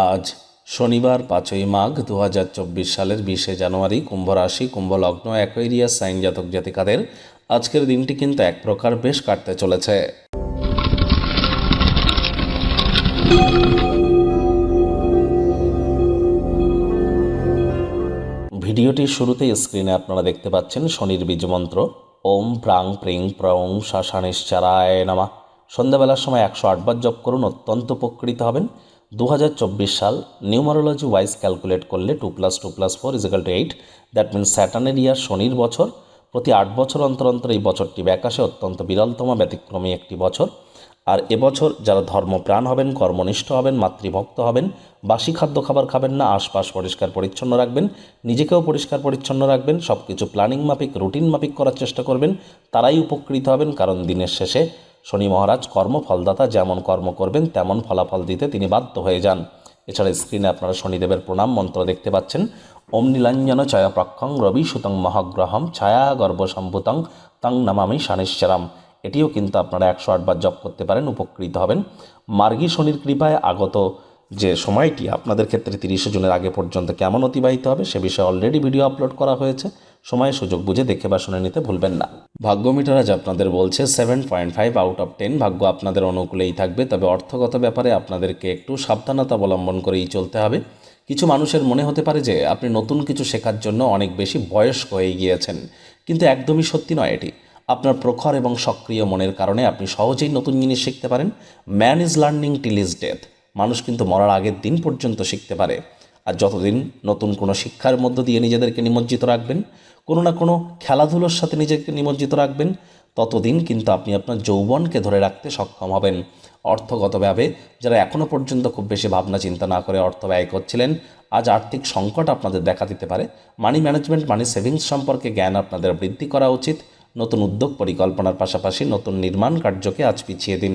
আজ শনিবার, পাঁচই মাঘ দু হাজার চব্বিশ সালের বিশে জানুয়ারি কুম্ভ রাশি কুম্ভ লগ্ন অ্যাকোয়ারিয়াস সাইন জাতক জাতিকাদের আজকের দিনটি কিন্তু এক প্রকার বেশ কাটতে চলেছে। ভিডিওটির শুরুতেই স্ক্রিনে আপনারা দেখতে পাচ্ছেন শনির বীজ মন্ত্র। ওম প্রাং প্রিং প্রং শাসানিশ্চারায় নামা। সন্ধ্যাবেলার সময় একশো আটবার জপ করুন, অত্যন্ত উপকৃত হবেন। দু হাজার চব্বিশ সাল নিউমারোলজি ওয়াইজ ক্যালকুলেট করলে two plus two plus four is equal to eight. That means স্যাটার্নের year শনির বছর। প্রতি আট বছর অন্তর অন্তর এই বছরটি ব্যাকাশে অত্যন্ত বিরলতম, ব্যতিক্রমী একটি বছর। আর এবছর যারা ধর্মপ্রাণ হবেন, কর্মনিষ্ঠ হবেন, মাতৃভক্ত হবেন, বাসি খাদ্য খাবার খাবেন না, আশপাশ পরিষ্কার পরিচ্ছন্ন রাখবেন, নিজেকেও পরিষ্কার পরিচ্ছন্ন রাখবেন সব কিছু প্ল্যানিং মাফিক, রুটিন মাফিক করার চেষ্টা করবেন, তারাই উপকৃত হবেন, কারণ দিনের শেষে শনি মহারাজ কর্মফলদাতা যেমন কর্ম করবেন, তেমন ফলাফল দিতে তিনি বাধ্য হয়ে যান। এছাড়া স্ক্রিনে আপনারা শনিদেবের প্রণাম মন্ত্র দেখতে পাচ্ছেন। ওম নীলাঞ্জন চয়া প্রক্ষং রবি সুতং মহাগ্রহম ছায়া গর্ভসম্ভূতং তং নামামি শানেশ্বরাম এটিও কিন্তু আপনারা একশো আটবার জপ করতে পারেন, উপকৃত হবেন। মার্গী শনির কৃপায় আগত। যে সময়টি আপনাদের ক্ষেত্রে তিরিশে জুনের আগে পর্যন্ত কেমন অতিবাহিত হবে সে বিষয়ে অলরেডি ভিডিও আপলোড করা হয়েছে। সময়, সুযোগ বুঝে দেখে বা শুনে নিতে ভুলবেন না। ভাগ্য মিটার আজ আপনাদের বলছে seven point five out of ten ভাগ্য আপনাদের অনুকূলেই থাকবে, তবে অর্থগত ব্যাপারে আপনাদেরকে একটু সাবধানতা অবলম্বন করেই চলতে হবে। কিছু মানুষের মনে হতে পারে যে আপনি নতুন কিছু শেখার জন্য অনেক বেশি বয়স্ক হয়ে গিয়েছেন, কিন্তু একদমই সত্যি নয় এটি। আপনার প্রখর এবং সক্রিয় মনের কারণে আপনি সহজেই নতুন জিনিস শিখতে পারেন। Man is learning till is death মানুষ কিন্তু মরার আগের দিন পর্যন্ত শিখতে পারে। আর যতদিন নতুন কোনো শিক্ষার মধ্য দিয়ে নিজেদেরকে নিমজ্জিত রাখবেন, কোনো না কোনো খেলাধুলোর সাথে নিজেকে নিমজ্জিত রাখবেন, ততদিন কিন্তু আপনি আপনার যৌবনকে ধরে রাখতে সক্ষম হবেন। অর্থগতভাবে যারা এখনও পর্যন্ত খুব বেশি ভাবনা চিন্তা না করে অর্থ ব্যয় করছিলেন, আজ আর্থিক সংকট আপনাদের দেখা দিতে পারে। মানি ম্যানেজমেন্ট, মানি সেভিংস সম্পর্কে জ্ঞান আপনাদের বৃদ্ধি করা উচিত। নতুন উদ্যোগ পরিকল্পনার পাশাপাশি নতুন নির্মাণ কার্যকে আজ পিছিয়ে দিন।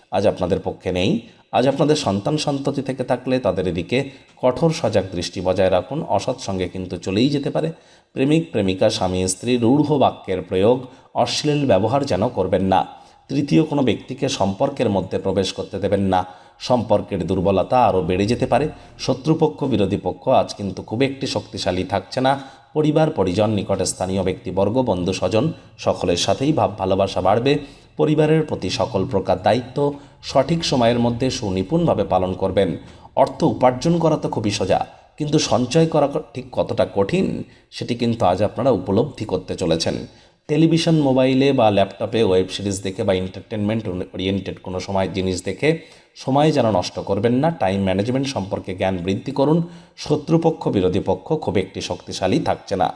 আজ আপনাদের পক্ষে নেই। আজ আপনাদের সন্তান সন্ততি থেকে থাকলে তাদের এদিকে কঠোর সজাগ দৃষ্টি বজায় রাখুন। অসৎ সঙ্গে কিন্তু চলেই যেতে পারে। প্রেমিক, প্রেমিকা, স্বামী, স্ত্রী, রূঢ় বাক্যের প্রয়োগ, অশ্লীল ব্যবহার যেন করবেন না। তৃতীয় কোনো ব্যক্তিকে সম্পর্কের মধ্যে প্রবেশ করতে দেবেন না। সম্পর্কের দুর্বলতা আরও বেড়ে যেতে পারে। শত্রুপক্ষ, বিরোধী পক্ষ আজ কিন্তু খুব একটি শক্তিশালী থাকছে না। পরিবার, পরিজন, নিকটে স্থানীয় ব্যক্তিবর্গ, বন্ধু, স্বজন, সকলের সাথেই ভাব ভালোবাসা বাড়বে। পরিবারের প্রতি সকল প্রকার দায়িত্ব সঠিক সময়ের মধ্যে সুনিপুণভাবে পালন করবেন। অর্থ উপার্জন করা তো খুবই সোজা, কিন্তু সঞ্চয় করা ঠিক কতটা কঠিন, সেটি কিন্তু আজ আপনারা উপলব্ধি করতে চলেছেন। টেলিভিশন, মোবাইলে বা ল্যাপটপে ওয়েব সিরিজ দেখে বা এন্টারটেনমেন্ট ওরিয়েন্টেড কোনো সময় জিনিস দেখে সময় যেন নষ্ট করবেন না টাইম ম্যানেজমেন্ট সম্পর্কে জ্ঞান বৃদ্ধি করুন, শত্রুপক্ষ, বিরোধী পক্ষ খুব একটি শক্তিশালী থাকছে না।